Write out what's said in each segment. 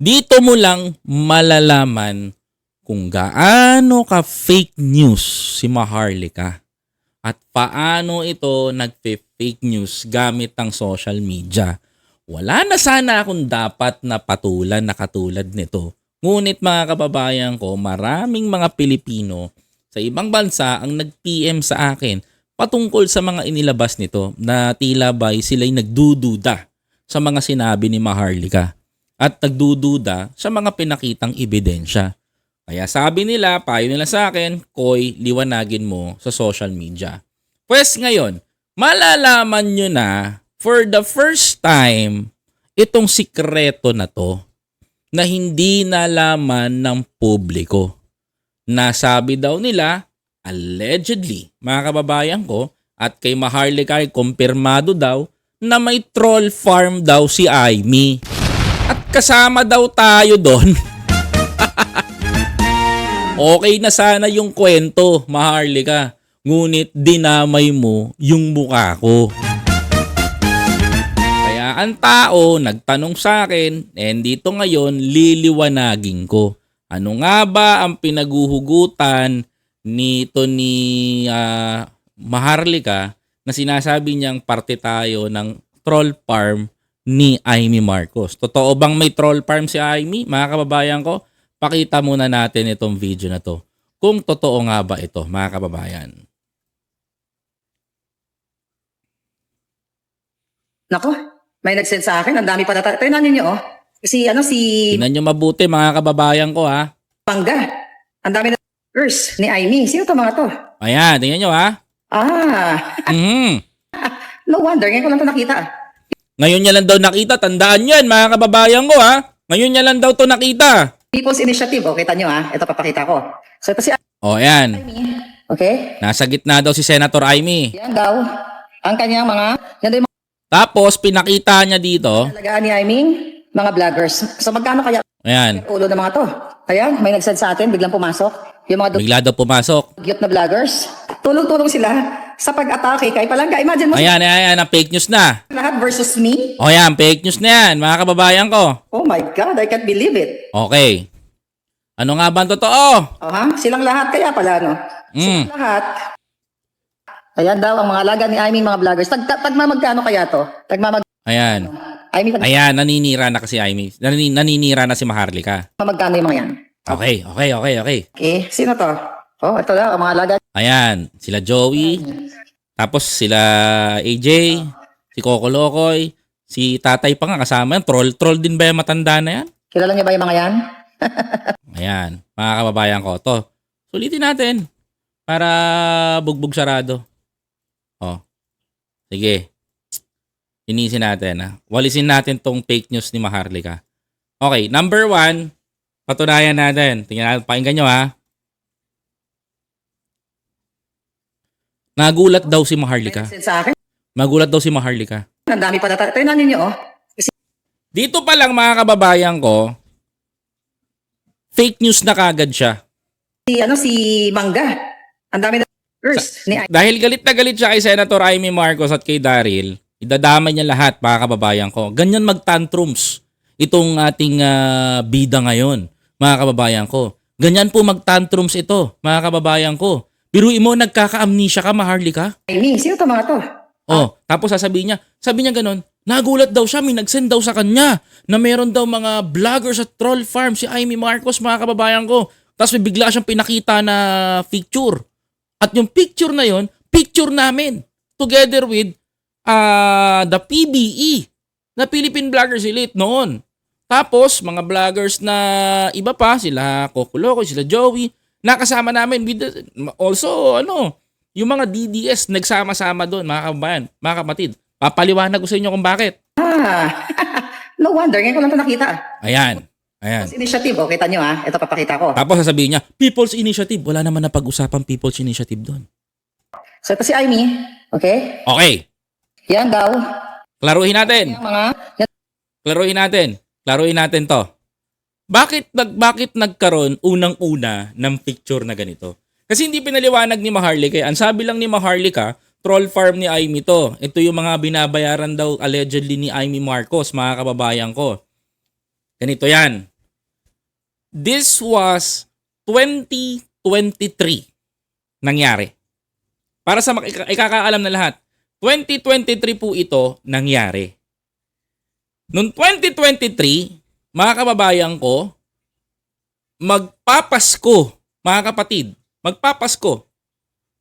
Dito mo lang malalaman kung gaano ka fake news si Maharlika at paano ito nagpe-fake news gamit ang social media. Wala na sana akong dapat na patulan na katulad nito. Ngunit mga kababayan ko, maraming mga Pilipino sa ibang bansa ang nag-PM sa akin patungkol sa mga inilabas nito na tila ba'y sila'y nagdududa sa mga sinabi ni Maharlika at nagdududa sa mga pinakitang ebidensya. Kaya sabi nila, payo nila sa akin, Koy, liwanagin mo sa social media. Pues ngayon, malalaman nyo na for the first time itong sikreto na to na hindi nalaman ng publiko. Nasabi daw nila, allegedly, mga kababayan ko, at kay Maharlika ay kumpirmado daw na may troll farm daw si Aimee. Kasama daw tayo doon. okay na sana yung kwento, Maharlika. Ngunit dinamay mo yung mukha ko. Kaya ang tao nagtanong sa akin, and dito ngayon liliwanagin ko. Ano nga ba ang pinaguhugutan nito ni ah, Maharlika na sinasabi niyang parte tayo ng troll farm ni Amy Marcos. Totoo bang may troll farm si Amy? Mga kababayan ko, pakita muna natin itong video na to. Kung totoo nga ba ito, mga kababayan. Nako, may nag-send sa akin. Ang dami pa nata. Tingnan ninyo, oh. Si, ano, si Tingnan nyo mabuti mga kababayan ko ha. Pangga. Ang dami na Earth ni Aimee. Sino to mga to? Ayan, tingnan nyo ha. Ah, Mhm. no wonder. Ngayon ko lang to nakita. ah. Ngayon niya lang daw nakita. Tandaan yan mga kababayan ko ha. Ngayon niya lang daw to nakita. People's Initiative. Oh, kita nyo, ah. Ito, papakita ko. So, ito si O ayan. Aimee. Okay? Nasa gitna daw si Senator Amy. Yan daw. Ang kanyang mga, yan daw yung Tapos pinakita niya dito. mga alagaan ni Aimee, mga vloggers. So, magkano kaya Ayan. ulo ng mga to? Ayan, may nag-send sa atin, biglang pumasok. Yung mga Bigla daw pumasok. dugyot na vloggers. Tulong-tulong sila sa pag-atake kay Palangga. Imagine mo, Ayan, ayan, ayan. Ang fake news na. lahat versus me. O yan, fake news na yan mga kababayan ko. Oh my God, I can't believe it. Okay. Ano nga ba ang totoo? Oh, ha? Silang lahat kaya pala, no? Mm. Silang lahat. Ayan daw ang mga alaga ni Aimee, mga vloggers. Tag, tag, tagma magkano kaya to? Tagma mag... Ayan. Aimee, tagma Ayan, naninira na kasi Amy. Nani- naninira na si Maharlika. magkano yung mga yan? Okay, okay, okay, okay. Okay, sino to? Oh, ito daw, ang mga alaga. Ayan, sila Joey, tapos sila AJ, si Coco Locoy, si Tatay pa nga kasama yan. Troll, troll din ba yung matanda na yan? Kilala niyo ba yung mga yan? Ayan, mga kababayan ko. To, sulitin natin para bugbog sarado. Oh, sige. Inisin natin. Ha? Walisin natin tong fake news ni Maharlika. Okay, number one, patunayan natin. Tingnan natin, pakinggan nyo ha. Nagulat daw si Maharlika. sa akin. Magulat daw si Maharlika. Ang dami pa nata. Tingnan ninyo, oh. Dito pa lang mga kababayan ko, fake news na kagad siya. Si, ano, si Mangga. Ang dami na Earth ni. Dahil galit na galit siya kay Senator Amy Marcos at kay Daryl, idadamay niya lahat mga kababayan ko. Ganyan mag-tantrums itong ating ah, bida ngayon, mga kababayan ko. Ganyan po mag-tantrums ito, mga kababayan ko. Biruin mo, nagkaka-amnesia ka, Maharlika. Aimee, sino to mga to? Oh, tapos sasabihin niya, sabi niya ganun, nagulat daw siya, may nag-send daw sa kanya na meron daw mga vloggers at troll farm si Amy Marcos, mga kababayan ko. Tapos may bigla siyang pinakita na picture. At yung picture na yon, picture namin together with ah the PBE, na Philippine Bloggers Elite noon. Tapos, mga vloggers na iba pa, sila Coco Loco, sila Joey, nakasama namin with the- also, ano, yung mga DDS nagsama-sama doon, mga kabayan, mga kapatid. Papaliwanag ko sa inyo kung bakit. Ah, no wonder. Ngayon ko lang to nakita. Ayan. Ayan. People's Initiative. Oh, kita nyo, ah. Ito, papakita ko. Tapos sasabihin niya, People's Initiative. Wala naman na pag-usapang People's Initiative doon. So, ito si Aimee. Okay? Okay. Yan daw. Klaruhin natin. Yung mga... Yan, Klaruhin natin. Klaruhin natin to. Bakit nag bakit nagkaroon unang-una ng picture na ganito? Kasi hindi pinaliwanag ni Maharlika. eh. Ang sabi lang ni Maharlika, troll farm ni Amy to. Ito yung mga binabayaran daw allegedly ni Amy Marcos, mga kababayan ko. Ganito yan. This was 2023 nangyari. Para sa ikakaalam na lahat, 2023 po ito nangyari. Noong 2023, mga kababayan ko, magpapasko, mga kapatid, magpapasko.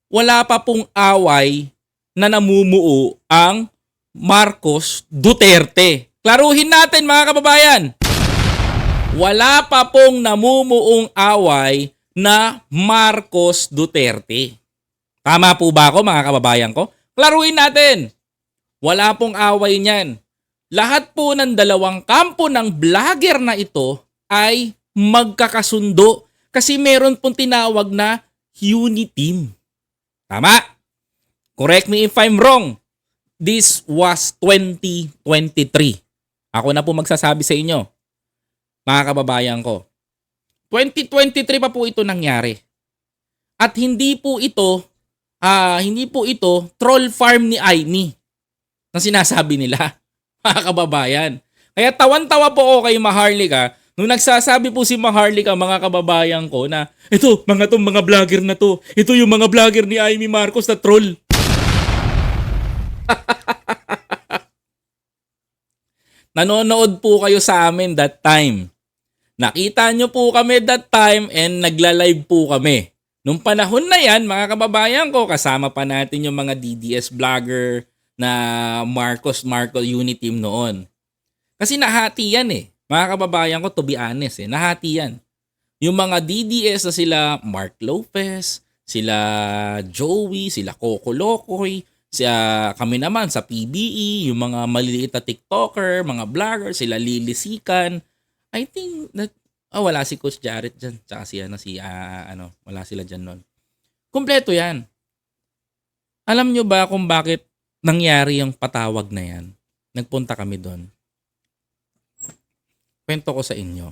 Wala pa pong away na namumuo ang Marcos Duterte. Klaruhin natin mga kababayan. Wala pa pong namumuong away na Marcos Duterte. Tama po ba ako mga kababayan ko? Klaruhin natin. Wala pong away niyan. Lahat po ng dalawang kampo ng vlogger na ito ay magkakasundo kasi meron pong tinawag na unity. Tama? Correct me if I'm wrong. This was 2023. Ako na po magsasabi sa inyo, mga kababayan ko. 2023 pa po ito nangyari. At hindi po ito, ah hindi po ito troll farm ni Aimee na sinasabi nila, mga kababayan. Kaya tawan-tawa po ako kay Maharlika nung nagsasabi po si Maharlika mga kababayan ko na ito, mga tong mga vlogger na to. Ito yung mga vlogger ni Amy Marcos na troll. Nanonood po kayo sa amin that time. Nakita nyo po kami that time and nagla-live po kami. Nung panahon na yan, mga kababayan ko, kasama pa natin yung mga DDS vlogger na Marcos Marcos Unity Team noon. Kasi nahati yan eh. Mga kababayan ko, to be honest eh, nahati yan. Yung mga DDS na sila Mark Lopez, sila Joey, sila Coco Locoy, siya, kami naman sa PBE, yung mga maliliit na TikToker, mga vlogger, sila Lily Sikan. I think that, oh, wala si Coach Jarrett dyan, tsaka si, ano, si, ah, ano, wala sila dyan nun. Kompleto yan. Alam nyo ba kung bakit nangyari yung patawag na yan? Nagpunta kami doon. Kwento ko sa inyo.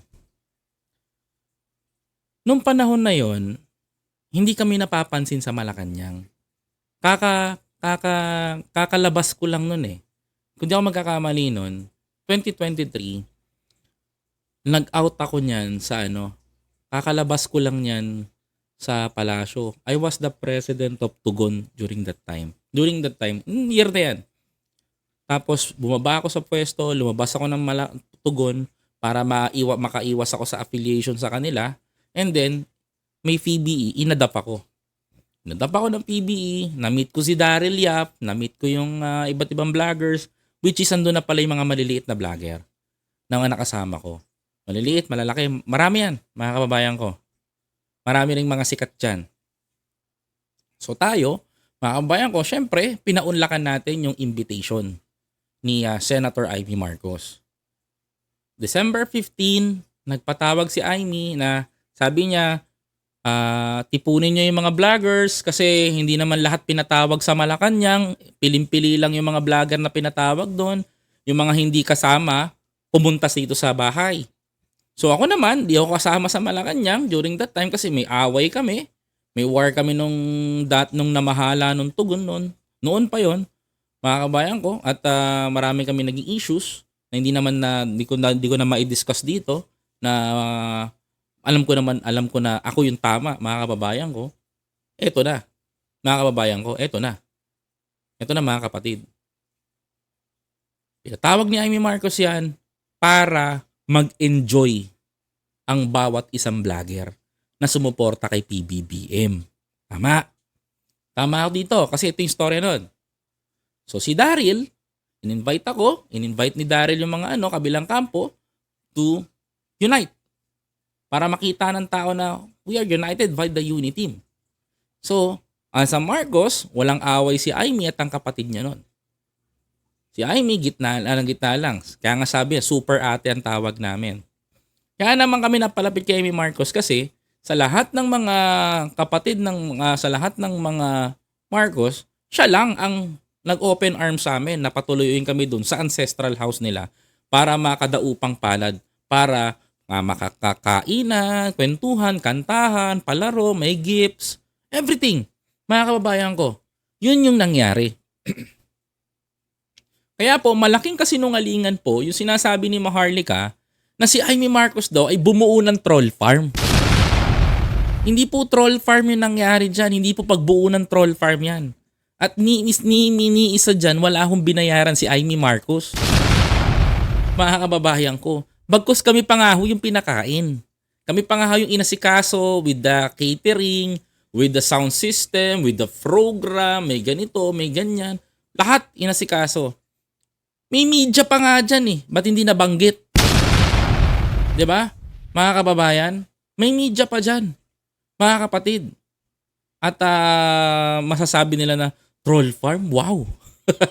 Nung panahon na yon, hindi kami napapansin sa Malacanang. Kaka, kaka, kakalabas ko lang nun eh. Kung di ako magkakamali nun, 2023, nag-out ako niyan sa ano, kakalabas ko lang niyan sa palasyo. I was the president of Tugon during that time. During that time, mm, year na yan. Tapos bumaba ako sa pwesto, lumabas ako ng mala- Tugon para maiwa, makaiwas ako sa affiliation sa kanila. And then, may PBE, inadap ako. Inadap ako ng PBE, na-meet ko si Daryl Yap, na-meet ko yung ah, iba't ibang vloggers, which is ando na pala yung mga maliliit na vlogger na mga nakasama ko. Maliliit, malalaki, marami yan, mga kababayan ko. Marami ring mga sikat dyan. So tayo, mga kababayan ko, syempre, pinaunlakan natin yung invitation ni ah, Senator Ivy Marcos. December 15, nagpatawag si Amy na sabi niya, ah, tipunin niyo yung mga vloggers kasi hindi naman lahat pinatawag sa Malacanang. Pilim-pili lang yung mga vlogger na pinatawag doon. Yung mga hindi kasama, pumunta dito sa bahay. So ako naman, di ako kasama sa Malacanang during that time kasi may away kami. May war kami nung dat nung namahala nung tugon noon. Noon pa yon mga kabayan ko at ah, marami kami naging issues na hindi naman na di ko na, di ko na mai-discuss dito na ah, alam ko naman alam ko na ako yung tama mga kababayan ko. Eto na. Mga kababayan ko, eto na. Eto na mga kapatid. Pinatawag ni Amy Marcos yan para mag-enjoy ang bawat isang vlogger na sumuporta kay PBBM. Tama. Tama ako dito kasi ito yung story nun. So si Daryl, in-invite ako, in-invite ni Daryl yung mga ano, kabilang kampo to unite. Para makita ng tao na we are united by the unity team. So, ah, sa Marcos, walang away si Amy at ang kapatid niya nun. Si Amy, gitna, ah, gitna lang. Kaya nga sabi, super ate ang tawag namin. Kaya naman kami napalapit kay Amy Marcos kasi sa lahat ng mga kapatid ng mga sa lahat ng mga Marcos, siya lang ang nag-open arms sa amin na patuluyuin kami dun sa ancestral house nila para makadaupang palad, para uh, makakakainan, kwentuhan, kantahan, palaro, may gifts, everything. Mga kababayan ko, yun yung nangyari. Kaya po, malaking kasinungalingan po yung sinasabi ni Maharlika na si Amy Marcos daw ay bumuo ng troll farm. Hindi po troll farm yung nangyari dyan. Hindi po pagbuo ng troll farm yan. At ni, ni, ni, ni, isa dyan, wala akong binayaran si Amy Marcos. Mga kababayan ko. Bagkus kami pa yung pinakain. Kami pa yung inasikaso with the catering, with the sound system, with the program, may ganito, may ganyan. Lahat inasikaso. May media pa nga dyan eh. Ba't hindi nabanggit? ba? Mga kababayan, may media pa dyan. Mga kapatid. At ah, masasabi nila na troll farm, wow.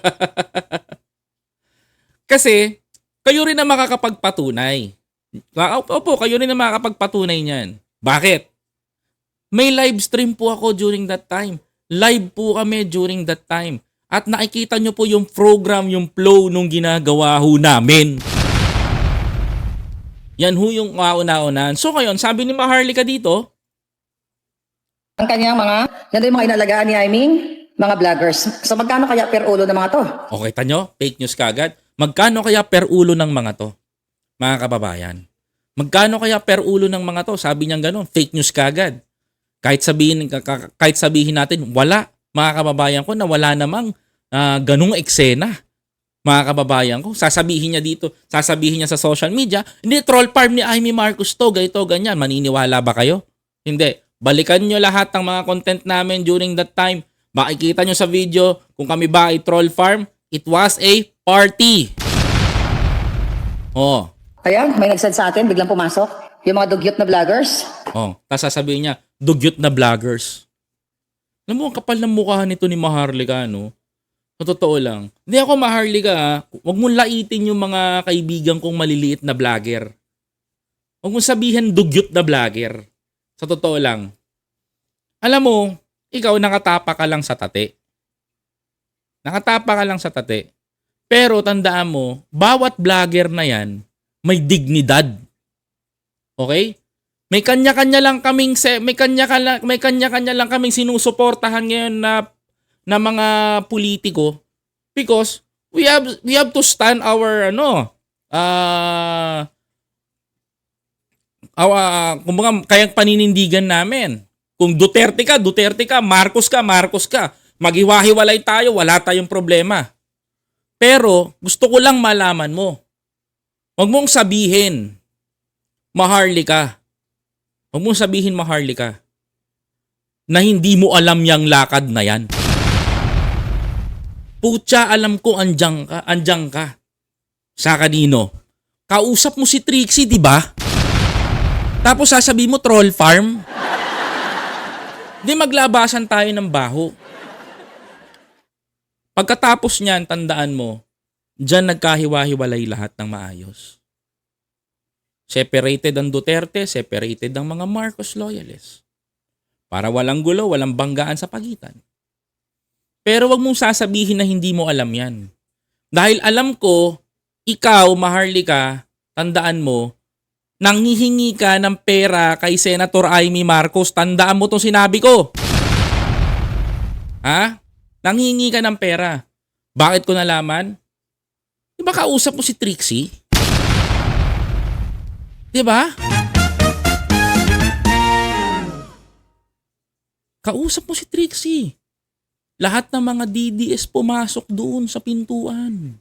Kasi kayo rin na makakapagpatunay. Opo, kayo rin na makakapagpatunay niyan. Bakit? May live stream po ako during that time. Live po kami during that time. At nakikita nyo po yung program, yung flow nung ginagawa ho namin. Yan ho yung kauna-unahan. So ngayon, sabi ni Maharlika dito, Ang kanyang mga, yan din yung mga inalagaan ni Aiming, mga vloggers. So magkano kaya per ulo ng mga to? okay tanyo, fake news kagad. Magkano kaya per ulo ng mga to? Mga kababayan. Magkano kaya per ulo ng mga to? Sabi niya ganun, fake news kagad. Kahit sabihin, ka- ka- kahit sabihin natin, wala. Mga kababayan ko na wala namang ah, ganung eksena. Mga kababayan ko, sasabihin niya dito, sasabihin niya sa social media, hindi, troll farm ni Amy Marcos to, ganito, ganyan. Maniniwala ba kayo? Hindi. Balikan nyo lahat ng mga content namin during that time. Makikita nyo sa video kung kami ba ay troll farm. It was a party. Oh, Ayan, may nagsend sa atin, biglang pumasok. Yung mga dugyot na vloggers. oh. Tapos sasabihin niya, dugyot na vloggers. Alam mo, ang kapal ng mukha nito ni Maharlika, no? Sa totoo lang. Hindi ako Maharlika, ha? Huwag mong laitin yung mga kaibigan kong maliliit na vlogger. Huwag mong sabihin dugyot na vlogger. Sa totoo lang. Alam mo, ikaw nakatapa ka lang sa tate. Nakatapa ka lang sa tate. Pero tandaan mo, bawat vlogger na yan, may dignidad. Okay? May kanya-kanya lang kaming may kanya-kanya may kanya-kanya lang kaming sinusuportahan ngayon na na mga politiko because we have we have to stand our ano ah uh, kumbaga kayang paninindigan namin. Kung Duterte ka, Duterte ka, Marcos ka, Marcos ka. Maghiwa-hiwalay tayo, wala tayong problema. Pero gusto ko lang malaman mo. Huwag mong sabihin, maharli ka. Huwag mong sabihin maharli ka na hindi mo alam yang lakad na yan. Putya, alam ko andyang ka, andyang ka. Sa kanino? Kausap mo si Trixie, di ba? Tapos sasabihin mo troll farm? Di maglabasan tayo ng baho. Pagkatapos niyan, tandaan mo, Diyan nagkahiwa-hiwalay lahat ng maayos. Separated ang Duterte, separated ang mga Marcos loyalists. Para walang gulo, walang banggaan sa pagitan. Pero wag mong sasabihin na hindi mo alam yan. Dahil alam ko, ikaw, Maharlika, tandaan mo, nanghihingi ka ng pera kay Senator Amy Marcos, tandaan mo itong sinabi ko. Ha? Nanghihingi ka ng pera. Bakit ko nalaman? Di ba kausap mo si Trixie? Di ba? Kausap mo si Trixie. Lahat ng mga DDS pumasok doon sa pintuan.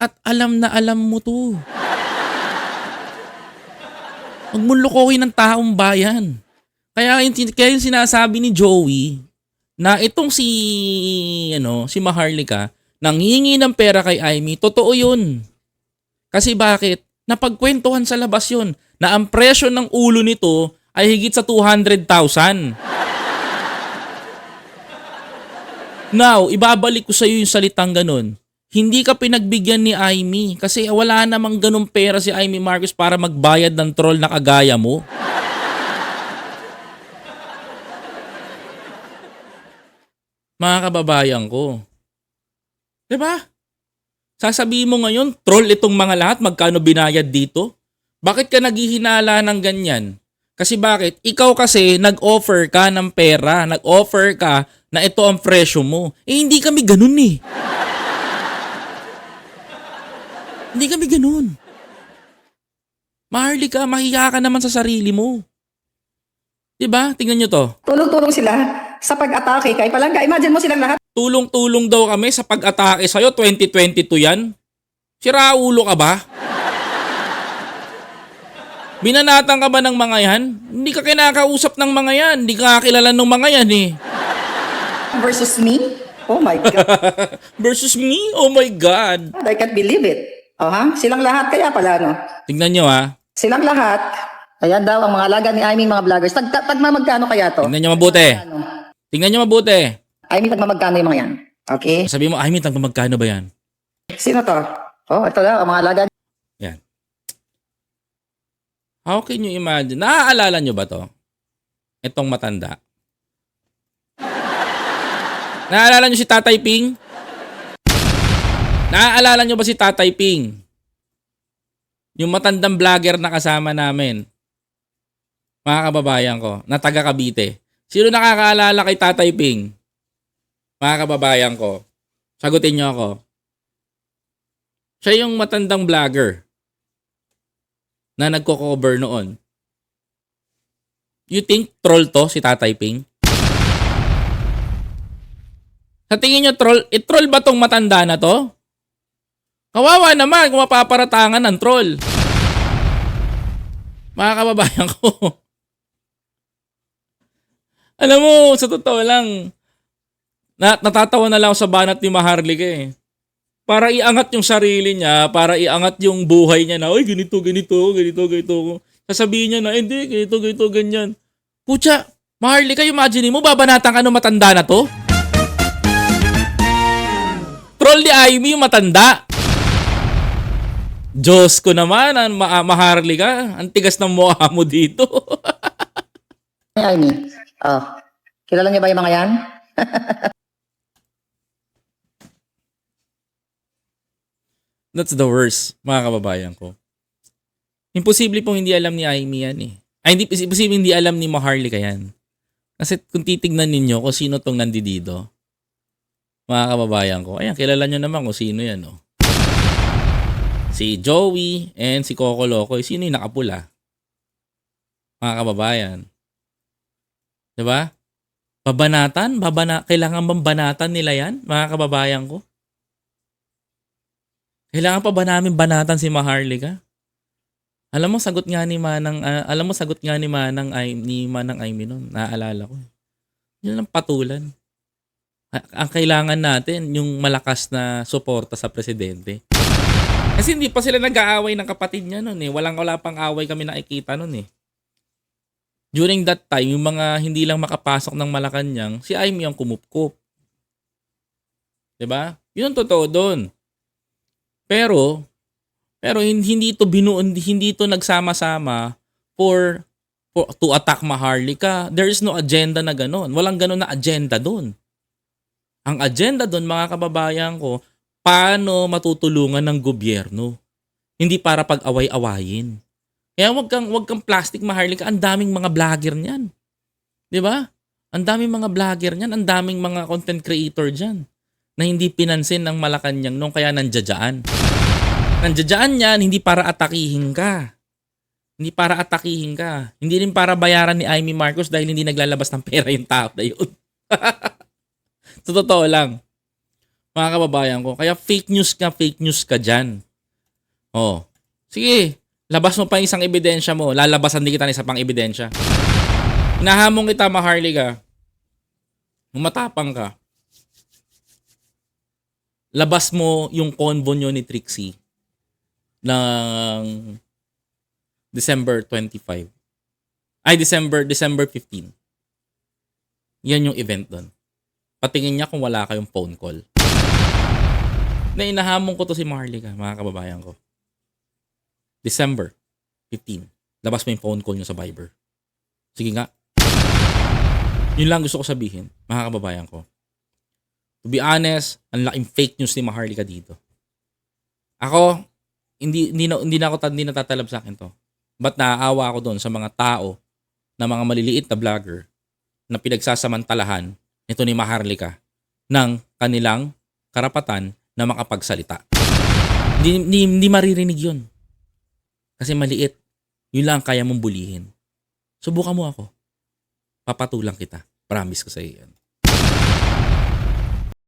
At alam na alam mo to. Huwag mong lukohin ng taong bayan. Kaya yung, kaya yung sinasabi ni Joey na itong si ano si Maharlika nanghingi ng pera kay Amy, totoo yun. Kasi bakit? Napagkwentuhan sa labas yun na ang presyo ng ulo nito ay higit sa 200,000. Now, ibabalik ko sa iyo yung salitang ganun. Hindi ka pinagbigyan ni Amy kasi wala namang ganun pera si Amy Marcos para magbayad ng troll na kagaya mo. Mga kababayan ko, 'Di ba? Sasabihin mo ngayon, troll itong mga lahat, magkano binayad dito? Bakit ka naghihinala ng ganyan? Kasi bakit? Ikaw kasi nag-offer ka ng pera, nag-offer ka na ito ang presyo mo. Eh hindi kami ganun eh. Hindi kami ganun. Maharlika, mahiya ka naman sa sarili mo. 'Di ba? Tingnan nyo to. Tulong-tulong sila sa pag-atake kay Palangga. Imagine mo silang lahat Tulong-tulong daw kami sa pag-atake sa'yo. 2022 yan. Sira ulo ka ba? Binanatan ka ba ng mga yan? Hindi ka kinakausap ng mga yan. Hindi ka kilala ng mga yan eh. versus me. Oh my God. Versus me? Oh my God. I can't believe it. Oh, ha? Silang lahat kaya pala, no? Tingnan nyo ha. Silang lahat. Ayan daw ang mga alaga ni Aiming mga vloggers. Tag, tag, tagmamagkano kaya to? Tingnan nyo mabuti. Ano? Tingnan nyo mabuti. Aiming tagmamagkano yung mga yan. Okay? Sabi mo, ay, may tagpa magkano ba yan? Sino to? Oh, ito daw, ang mga alaga Yan. How can you imagine? Naaalala nyo ba to? Itong matanda. Naaalala nyo si Tatay Ping? Naaalala nyo ba si Tatay Ping? Yung matandang vlogger na kasama namin. Mga kababayan ko, na taga Cavite. Sino nakakaalala kay Tatay Ping? Mga kababayan ko, sagutin nyo ako. Siya yung matandang vlogger na nagko-cover noon. You think troll to si Tatay Ping? Sa tingin nyo troll, i-troll ba tong matanda na to? Kawawa naman kung mapaparatangan ng troll. Mga kababayan ko. Alam mo, sa totoo lang, na, natatawa na lang ako sa banat ni Maharlika eh para iangat yung sarili niya, para iangat yung buhay niya na, oy, ganito, ganito, ganito, ganito. Sasabihin niya na, hindi, ganito, ganito, ganyan. Pucha, Maharlika, imagine mo, babanatan ka ng matanda na to? Troll ni yung matanda. Diyos ko naman, ang ma- Maharlika, ang tigas ng mukha mo dito. ni Aiming. Oh. Kilala niyo ba yung mga yan? That's the worst, mga kababayan ko. Imposible pong hindi alam ni Amy yan eh. Ay, hindi, imposible hindi alam ni Maharlika yan. Kasi kung titignan ninyo kung sino tong nandidido, mga kababayan ko, ayan, kilala nyo naman kung sino yan, oh. Si Joey and si Coco Loco, sino yung nakapula? Mga kababayan. ba? Babanatan? Babana kailangan bang banatan nila yan, mga kababayan ko? Kailangan pa ba namin banatan si Maharlika? Alam mo sagot nga ni Manang ah, alam mo sagot nga ni Manang ay ni Manang Aimee noon, naaalala ko. Yun ang patulan. A- ang kailangan natin yung malakas na suporta sa presidente. Kasi hindi pa sila nag-aaway ng kapatid niya noon eh. Walang wala pang away kami nakikita noon eh. During that time, yung mga hindi lang makapasok ng Malacanang, si Aimee ang kumupkup. 'Di ba? Yun ang totoo doon. Pero pero hin- hindi ito binuo hindi ito nagsama-sama for, for to attack Maharlika. There is no agenda na gano'n. Walang gano'n na agenda doon. Ang agenda doon mga kababayan ko, paano matutulungan ng gobyerno. Hindi para pag-away-awayin. Kaya wag kang wag kang plastic Maharlika, ang daming mga vlogger niyan. 'Di ba? Ang daming mga vlogger niyan, ang daming mga content creator diyan na hindi pinansin ng Malacanang nung kaya nandiyadyaan. Nandiyadyaan yan, hindi para atakihin ka. Hindi para atakihin ka. Hindi rin para bayaran ni Amy Marcos dahil hindi naglalabas ng pera yung tao na yun. Sa totoo lang. Mga kababayan ko. Kaya fake news ka, fake news ka dyan. Oh. Sige, labas mo pa isang ebidensya mo. Lalabasan din kita ng isa pang ebidensya. Hinahamon kita, Maharly ka. Matapang ka labas mo yung convo nyo ni Trixie ng December 25. Ay, December, December 15. Yan yung event doon. Patingin niya kung wala kayong phone call. Na inahamon ko to si Marley ka, mga kababayan ko. December 15. Labas mo yung phone call nyo sa Viber. Sige nga. Yun lang gusto ko sabihin, mga kababayan ko. To be honest, ang laking fake news ni Maharlika dito. Ako, hindi, hindi, na, hindi na ako hindi natatalab sa akin to. But naaawa ako doon sa mga tao na mga maliliit na vlogger na pinagsasamantalahan nito ni Maharlika ng kanilang karapatan na makapagsalita. Hindi, hindi, hindi maririnig yun. Kasi maliit. Yun lang ang kaya mong bulihin. Subukan mo ako. Papatulang kita. Promise ko sa iyo yan.